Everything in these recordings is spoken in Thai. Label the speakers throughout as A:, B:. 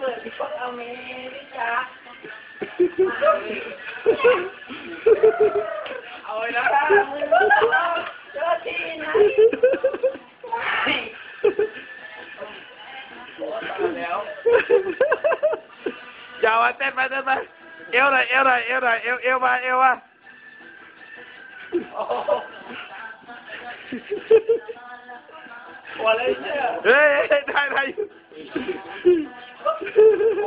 A: เปิดที่อเมริกาเอาไว้แล้วนะมึงเจอที่ไหนแล้ว
B: อย่ามาเต้นไปเต้นไปเอวหน่อยเอวหน่อยเอวหน่อยเอวเอวมาเอวมา
A: โอ้หัวเลยเชื่
B: ยเฮ้ยได้ได้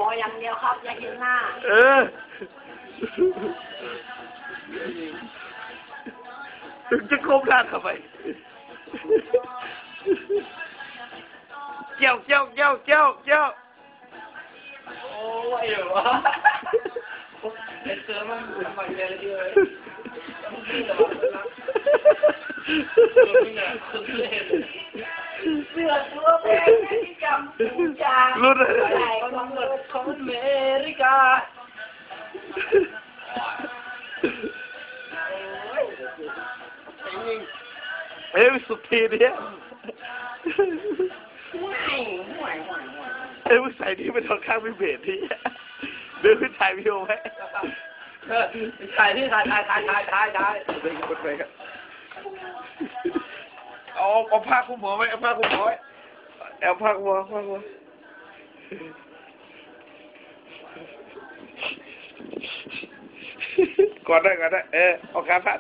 B: อยู่
A: หมออย่างเดียวครับ อย่าเห็นหน้า
B: เออถึงจะคมหน้าทำไมเกี่ยวเกี่ยวเกี่ยวเกี่ยวเกี่ยว
A: โอ้ยเหรอวะไอ้เสือมันเหมือนมันเลยทีเดียวเลยนี่เหรอ เสือตัวแพงที่จำปูจา
B: รุ่น
A: ใหญ่กว่าเงินของอเมริกา
B: เฮ้ยสุดทีเนี้ย
A: ห่วยห่วยห่วยห่วย
B: เอ้ยมึงใส่นี่ไปทางข้างไม่เบรดที่เดินขึ้นถ่ายวิดีโอไหม
A: ถ่ายที่ถ่ายถ่ายถ่ายถ่ายถ่ายถ่าย
B: ไปกดไปครับ เอาเอาผ้าคลุมหัวไว้เอาผ้าคลุมหัวไว้เอาผ้าคลุมหัวผ้าคลุมหัวก่อนได้ก่อนได้เออเอาขาพัด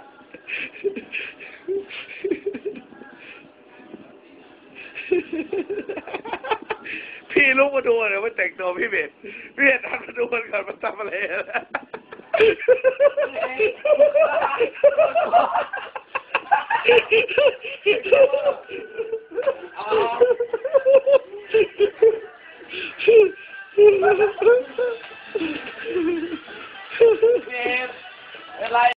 B: พี่ลุกมาดูเดี๋ยวมาแต่งตัวพี่เบสพี่เบสทำมาดูกันก่อนมาทำอะไรนะ
A: เ